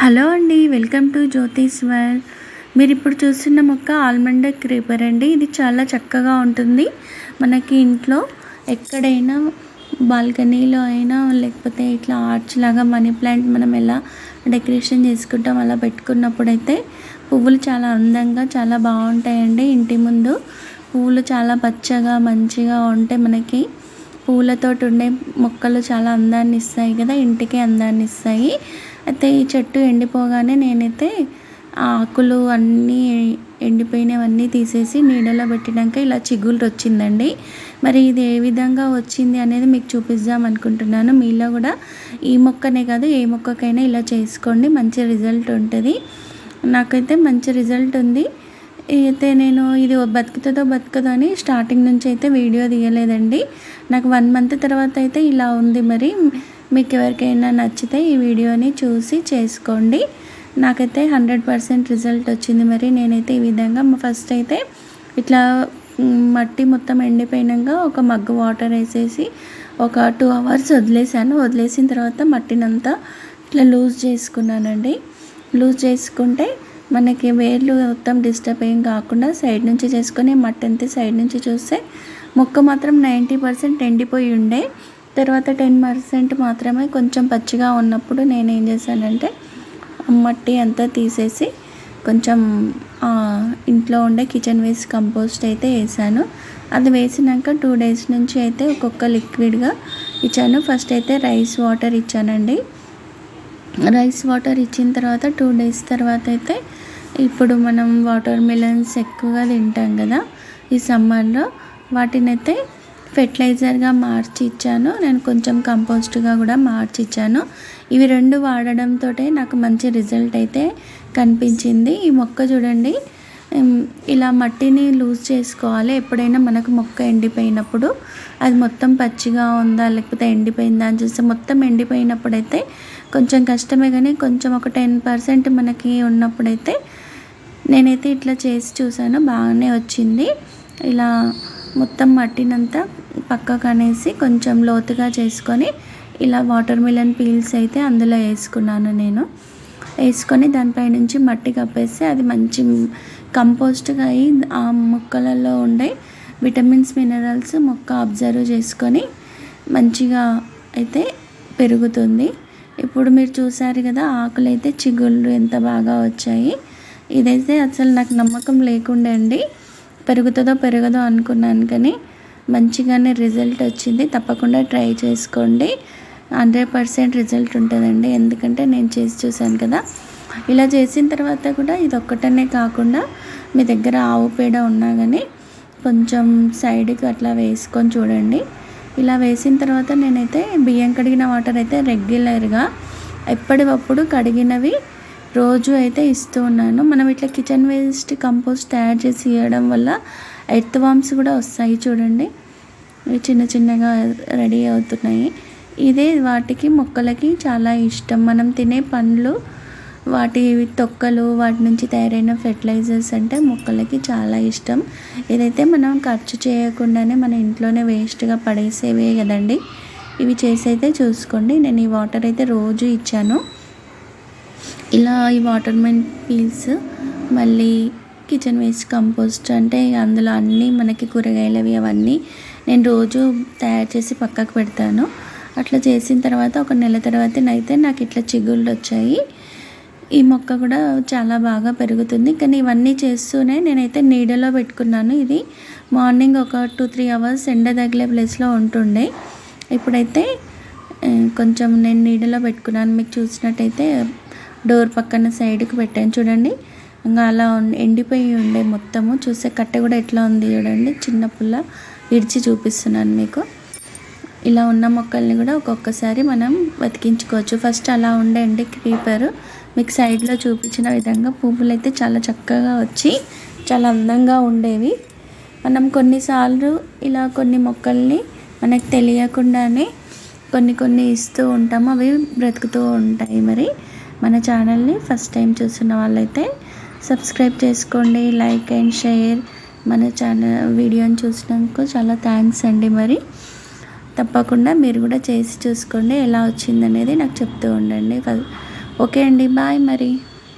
Hello అండి welcome to Jyothish world మీరు ఇప్పుడు చూస్తున్న మొక్క ఆల్మండ్ క్రీపర్ అండి. ఇది చాలా చక్కగా ఉంటుంది. మనకి ఇంట్లో ఎక్కడైనా బాల్కనీలో అయినా లేకపోతే ఇట్లా ఆర్చ్ లాగా మనీ ప్లాంట్ మనం ఎలా డెకరేషన్ చేసుకుంటాం అలా పెట్టుకున్నప్పుడు అయితే పువ్వులు చాలా అందంగా చాలా బాగుంటాయండి. ఇంటి ముందు పువ్వులు చాలా పచ్చగా మంచిగా ఉంటే మనకి పూలతోటి ఉండే మొక్కలు చాలా అందాన్ని ఇస్తాయి కదా ఇంటికి అందాన్ని ఇస్తాయి. అయితే ఈ చెట్టు ఎండిపోగానే నేనైతే ఆకులు అన్నీ ఎండిపోయినవన్నీ తీసేసి నీడలో పెట్టినాక ఇలా చిగుళ్ళు వచ్చిందండి మరి ఇది ఏ విధంగా వచ్చింది అనేది మీకు చూపిద్దాం అనుకుంటున్నాను. మీలో కూడా ఈ మొక్కనే కాదు ఏ మొక్కకైనా ఇలా చేసుకోండి మంచి రిజల్ట్ ఉంటుంది. నాకైతే మంచి రిజల్ట్ ఉంది. అయితే నేను ఇది బతుకుతుందో బతుకదో అని స్టార్టింగ్ నుంచి అయితే వీడియో తీయలేదండి. నాకు వన్ మంత్ తర్వాత అయితే ఇలా ఉంది మరి. మీకు ఎవరికైనా నచ్చితే ఈ వీడియోని చూసి చేసుకోండి. నాకైతే హండ్రెడ్ పర్సెంట్ రిజల్ట్ వచ్చింది మరి. నేనైతే ఈ విధంగా ఫస్ట్ అయితే ఇట్లా మట్టి మొత్తం ఎండిపోయినాక ఒక మగ్గు వాటర్ వేసేసి ఒక టూ అవర్స్ వదిలేసాను వదిలేసిన తర్వాత మట్టినంతా ఇట్లా లూజ్ చేసుకున్నానండి. లూజ్ చేసుకుంటే మనకి వేర్లు మొత్తం డిస్టర్బ్ ఏం కాకుండా సైడ్ నుంచి చేసుకొని మట్టి అంతే సైడ్ నుంచి చూస్తే మొక్క మాత్రం నైంటీ పర్సెంట్ ఎండిపోయి ఉండే. తర్వాత టెన్ పర్సెంట్ మాత్రమే కొంచెం పచ్చిగా ఉన్నప్పుడు నేను ఏం చేశానంటే మట్టి అంతా తీసేసి కొంచెం ఇంట్లో ఉండే కిచెన్ వేస్ట్ కంపోస్ట్ అయితే వేసాను. అది వేసినాక టూ డేస్ నుంచి అయితే ఒక్కొక్క లిక్విడ్గా ఇచ్చాను. ఫస్ట్ అయితే రైస్ వాటర్ ఇచ్చానండి. రైస్ వాటర్ ఇచ్చిన తర్వాత టూ డేస్ తర్వాత అయితే ఇప్పుడు మనం వాటర్ మిలన్స్ ఎక్కువగా తింటాం కదా ఈ సమ్మర్లో. వాటిని అయితే ఫెర్టిలైజర్గా మార్చి ఇచ్చాను. నేను కొంచెం కంపోస్ట్గా కూడా మార్చి ఇచ్చాను. ఇవి రెండు వాడడంతో నాకు మంచి రిజల్ట్ అయితే కనిపించింది. ఈ మొక్క చూడండి ఇలా మట్టిని లూజ్ చేసుకోవాలి. ఎప్పుడైనా మనకు మొక్క ఎండిపోయినప్పుడు అది మొత్తం పచ్చిగా ఉందా లేకపోతే ఎండిపోయిందా అని చూస్తే మొత్తం ఎండిపోయినప్పుడైతే కొంచెం కష్టమే కానీ కొంచెం ఒక టెన్ పర్సెంట్ మనకి ఉన్నప్పుడైతే నేనైతే ఇట్లా చేసి చూసాను బాగానే వచ్చింది. ఇలా మొత్తం మట్టినంతా పక్కకు అనేసి కొంచెం లోతుగా చేసుకొని ఇలా వాటర్ మిలన్ పీల్స్ అయితే అందులో వేసుకున్నాను నేను. వేసుకొని దానిపై నుంచి మట్టి కప్పేస్తే అది మంచి కంపోస్ట్గా అయ్యి ఆ మొక్కలలో ఉండే విటమిన్స్ మినరల్స్ మొక్క అబ్జర్వ్ చేసుకొని మంచిగా అయితే పెరుగుతుంది. ఇప్పుడు మీరు చూసారు కదా ఆకులు అయితే చిగుళ్ళు ఎంత బాగా వచ్చాయి. ఇదైతే అసలు నాకు నమ్మకం లేకుండే అండి. పెరుగుతుందో పెరగదో అనుకున్నాను కానీ మంచిగానే రిజల్ట్ వచ్చింది. తప్పకుండా ట్రై చేసుకోండి. హండ్రెడ్ పర్సెంట్ రిజల్ట్ ఉంటుందండి. ఎందుకంటే నేను చేసి చూశాను కదా. ఇలా చేసిన తర్వాత కూడా ఇది ఒక్కటనే కాకుండా మీ దగ్గర ఆవు పేడ ఉన్నా కానీ కొంచెం సైడ్కి అట్లా వేసుకొని చూడండి. ఇలా వేసిన తర్వాత నేనైతే బియ్యం కడిగిన వాటర్ అయితే రెగ్యులర్గా ఎప్పటికప్పుడు కడిగినవి రోజు అయితే ఇస్తూ ఉన్నాను. మనం ఇట్లా కిచెన్ వేస్ట్ కంపోస్ట్ తయారు చేసి ఇవ్వడం వల్ల ఎర్త్ వామ్స్ కూడా వస్తాయి చూడండి. చిన్న చిన్నగా రెడీ అవుతున్నాయి. ఇదే వాటికి మొక్కలకి చాలా ఇష్టం. మనం తినే పండ్లు వాటి తొక్కలు వాటి నుంచి తయారైన ఫెర్టిలైజర్స్ అంటే మొక్కలకి చాలా ఇష్టం. ఇదైతే మనం ఖర్చు చేయకుండానే మన ఇంట్లోనే వేస్ట్గా పడేసేవే కదండి. ఇవి చేసి అయితే చూసుకోండి. నేను ఈ వాటర్ అయితే రోజు ఇచ్చాను. ఇలా ఈ వాటర్ మెన్ పీల్స్ మళ్ళీ కిచెన్ వేస్ట్ కంపోస్ట్ అంటే అందులో అన్నీ మనకి కూరగాయలవి అవన్నీ నేను రోజు తయారు చేసి పక్కకు పెడతాను. అట్లా చేసిన తర్వాత ఒక నెల తర్వాత అయితే నాకు ఇట్లా చిగుళ్ళు వచ్చాయి. ఈ మొక్క కూడా చాలా బాగా పెరుగుతుంది. కానీ ఇవన్నీ చేస్తూనే నేనైతే నీడలో పెట్టుకున్నాను ఇది. మార్నింగ్ ఒక టూ త్రీ అవర్స్ ఎండ తగిలే ప్లేస్లో ఉంటుండే. ఇప్పుడైతే కొంచెం నేను నీడలో పెట్టుకున్నాను. మీకు చూసినట్టయితే డోర్ పక్కన సైడ్కి పెట్టాను. చూడండి ఇంకా అలా ఎండిపోయి ఉండే మొత్తము. చూసే కట్టె కూడా ఎట్లా ఉంది చూడండి. చిన్న పుల్ల విడిచి చూపిస్తున్నాను మీకు. ఇలా ఉన్న మొక్కల్ని కూడా ఒక్కొక్కసారి మనం బతికించుకోవచ్చు ఫస్ట్ అలా ఉండండి క్రీపర్ మీకు సైడ్లో చూపించిన విధంగా పువ్వులు అయితే చాలా చక్కగా వచ్చి చాలా అందంగా ఉండేవి. మనం కొన్నిసార్లు ఇలా కొన్ని మొక్కల్ని మనకు తెలియకుండానే కొన్ని కొన్ని ఇస్తూ ఉంటాము. అవి బ్రతుకుతూ ఉంటాయి మరి. మన ఛానల్ని ఫస్ట్ టైం చూస్తున్న వాళ్ళైతే సబ్స్క్రైబ్ చేసుకోండి లైక్ అండ్ షేర్. మన ఛానల్ వీడియోని చూసినందుకు చాలా థ్యాంక్స్ అండి మరి. తప్పకుండా మీరు కూడా చేసి చూసుకోండి ఎలా వచ్చిందనేది నాకు చెప్తూ ఉండండి. ఓకే అండి బాయ్ మరి.